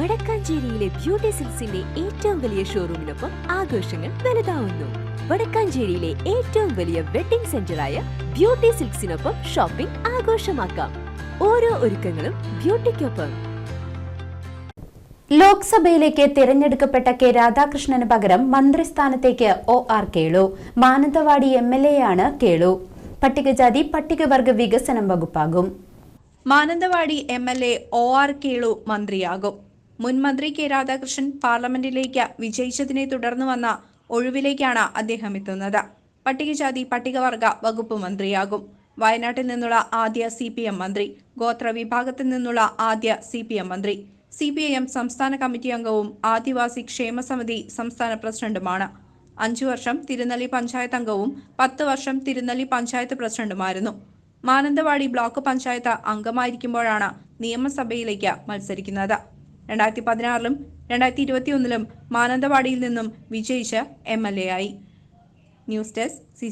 വടക്കാഞ്ചേരിയിലെ beauty സിൽസിന്റെ ഏറ്റവും വലിയ ഷോറൂമിനൊപ്പം ആഘോഷങ്ങൾ വലുതാവുന്നു. വടക്കാഞ്ചേരിയിലെ ഏറ്റവും വലിയ വെഡിംഗ് സെന്ററായ ബ്യൂട്ടി സിൽക്സിനൊപ്പം ഷോപ്പിംഗ് ആഘോഷമാക്കാം. ഓരോ ഒരുക്കങ്ങളും ബ്യൂട്ടിക്കൊപ്പം ലോക്സഭയിലേക്ക് തിരഞ്ഞെടുക്കപ്പെട്ട കെ രാധാകൃഷ്ണന് പകരം മന്ത്രിസ്ഥാനത്തേക്ക് O R Kelu. Mananthavady M L A ആണ് കേളു. പട്ടികജാതി പട്ടികവർഗ വികസനം വകുപ്പാകും. Mananthavady M L A O R Kelu മന്ത്രിയാകും. മുൻ മന്ത്രി കെ രാധാകൃഷ്ണൻ പാർലമെന്റിലേക്ക് വിജയിച്ചതിനെ തുടർന്ന് വന്ന ഒഴിവിലേക്കാണ് അദ്ദേഹം എത്തുന്നത്. പട്ടികജാതി പട്ടികവർഗ വകുപ്പ് മന്ത്രിയാകും. വയനാട്ടിൽ നിന്നുള്ള ആദ്യ സി പി എം മന്ത്രി ഗോത്ര വിഭാഗത്തിൽ നിന്നുള്ള ആദ്യ സി പി എം മന്ത്രി. സി പി ഐ എം സംസ്ഥാന കമ്മിറ്റി അംഗവും ആദിവാസി ക്ഷേമ സമിതി സംസ്ഥാന പ്രസിഡന്റുമാണ്. അഞ്ചു വർഷം തിരുനെല്ലി പഞ്ചായത്ത് അംഗവും പത്ത് വർഷം തിരുനെല്ലി പഞ്ചായത്ത് പ്രസിഡന്റുമായിരുന്നു. മാനന്തവാടി ബ്ലോക്ക് പഞ്ചായത്ത് അംഗമായിരിക്കുമ്പോഴാണ് നിയമസഭയിലേക്ക് മത്സരിക്കുന്നത്. രണ്ടായിരത്തി പതിനാറിലും രണ്ടായിരത്തി ഇരുപത്തിയൊന്നിലും മാനന്തവാടിയിൽ നിന്നും വിജയിച്ച എം എൽ എ ആയി. News desk C